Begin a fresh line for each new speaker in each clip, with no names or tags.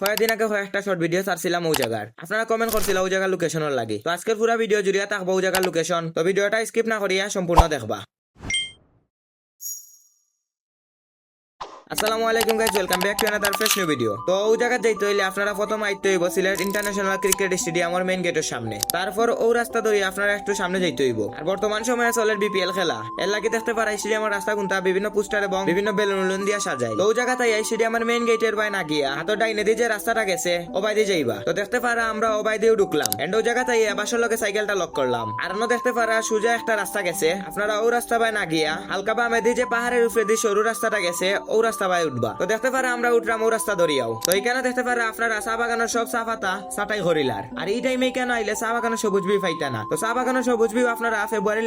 কয়েকদিন আগে একটা শর্ট ভিডিও ছাড়ছিলাম ও জায়গার আপনারা কমেন্ট করছিল ও জায়গার লোকেশনের লাগে। তো আজকের পুরো ভিডিও জুড়িয়া থাকব ও জায়গার লোকেশন তো ভিডিওটা স্কিপ না করিয়া সম্পূর্ণ দেখবা। আসসালামু আলাইকুম welcome back to fresh new video তো ও জায়গা যাইতে হইলে আপনারা প্রথম আইতে হইব সিলেট ইন্টারন্যাশনাল ক্রিকেট স্টেডিয়ামের মেইন গেটের সামনে। তারপর ও রাস্তা ধরে আপনারা একটু সামনে যাইতে হইব। আর বর্তমান সময়ে চলে বিপিএল খেলা। এর লাগে দেখতে পারা স্টেডিয়ামের রাস্তা বিভিন্ন পোস্টার এবং বিভিন্ন বেলুন উলুন দিয়া সাজায়। তো ও জায়গা তাই স্টেডিয়ামের মেইন গেটের বাই না গিয়া হাতের ডাইনে দিয়ে যে রাস্তাটা গেছে, ও যাইবা। তো দেখতে পারা, আমরা ও ঢুকলাম। এন্ড ও জায়গা তাই বাসর লগে সাইকেলটা লক করলাম। আর অন্য দেখতে পারা, সোজা একটা রাস্তা গেছে। আপনারা ও রাস্তা বাই না গিয়া হালকা বামে যে পাহাড়ের উপরে দিয়ে সরু রাস্তাটা গেছে, ও রাস্তা বাই উঠবা। তো দেখতে পারা আমরা উঠলাম ও রাস্তা ধরিয়াও। তো এখানে দেখতে পারা চা বাগানের সব চা পাতা হরিলার আর এই টাইমে কেন আইলে চা বাগানের সবুজ বি পাইতা না? তো চা বাগানের সবুজ বি আপনারা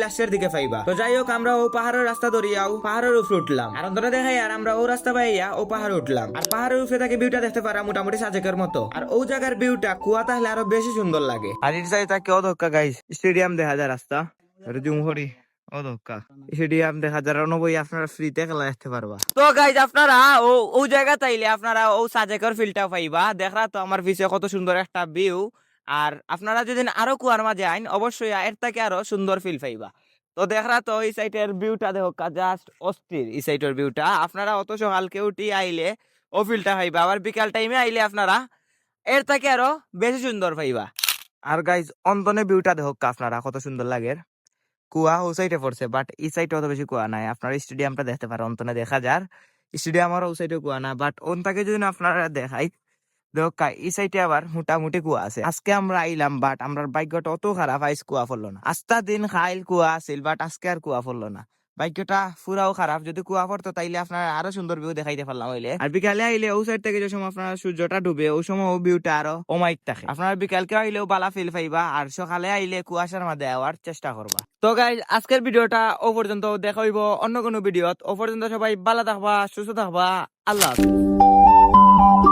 লাস্টের দিকে তো যাই হোক, আমরা ও পাহাড়ের রাস্তা ধরিয়াও পাহাড়ের উপরে উঠলাম। আর অন্তরে দেখাই আর আমরা ও রাস্তা পাইয়া ও পাহাড়ে উঠলাম। আর পাহাড়ের উপরে থেকে ভিউটা দেখতে পারা মোটামুটি সাজেকের মতো। আর ও জায়গার ভিউটা কুয়া তাহলে আরও বেশি সুন্দর লাগে। আর এর সাইড তাকে গাইস স্টেডিয়াম দেখা যায় রাস্তা। জুমহরি অধক্কা দেখা আপনারা ফ্রিতে খেলা আসতে পারবা। তো গাইজ আপনারা ও ও জায়গা চাইলে আপনারা ও সাজেকের ফিলটা পাইবা। দেখরা তো আমার পিছে কত সুন্দর একটা ভিউ আর আপনারা যদি আরও কুয়ার মাঝে আইন অবশ্যই এর থেকে আরও সুন্দর ফিল পাইবা। তো দেখরা তো এই সাইটের ভিউটা দেখো জাস্ট অস্থির এই সাইটের ভিউটা আপনারা অত সকালকে উঠি আইলে ও ফিলটা পাইবা। আবার বিকাল টাইমে আইলে আপনারা এর থেকে আরও বেশি সুন্দর পাইবা। আর গাইজ অন্তনে ভিউটা দেখো আপনারা কত সুন্দর লাগে। কুয়া ও সাইডে পড়ছে বাট এই সাইডে অত বেশি কুয়া নাই। আপনার স্টেডিয়ামটা দেখতে পারেন, অন্তনে দেখা যার। স্টেডিয়াম আর ও সাইডে কুয়া না বাট অন্তাকে যদি আপনারা দেখাই, দেখা এই সাইডে আবার মোটামুটি কুয়া আছে। আজকে আমরা আইলাম বাট আমরা বাইকটা অত খারাপ, আইস কুয়া পড়ল না। আস্তা দিন খাইল কুয়া আছিল বাট আজকে আর কুয়া পড়ল না। ভাগ্যটা পুরাও খারাপ। যদি কুয়া পড়তো তাইলে আপনার আরও সুন্দর ভিউ দেখাইতে পারলাম হইলে। আর বিকালে আইলে ও সাইড থেকে যে সময় আপনার সূর্যটা ডুবে ওই সময় ও ভিউটা আরও অমাইক থাকে। আপনার বিকালকে আইলেও বালা ফিল পাইবা আর সকালে আইলে কুয়াশার মধ্যে আওয়ার চেষ্টা করবা। তো গাই আজকের ভিডিওটা ও পর্যন্ত দেখা হইব অন্য কোনো ভিডিওত। ও পর্যন্ত সবাই ভালো থাকবা সুস্থ থাকবা। আল্লাহ হাফেজ।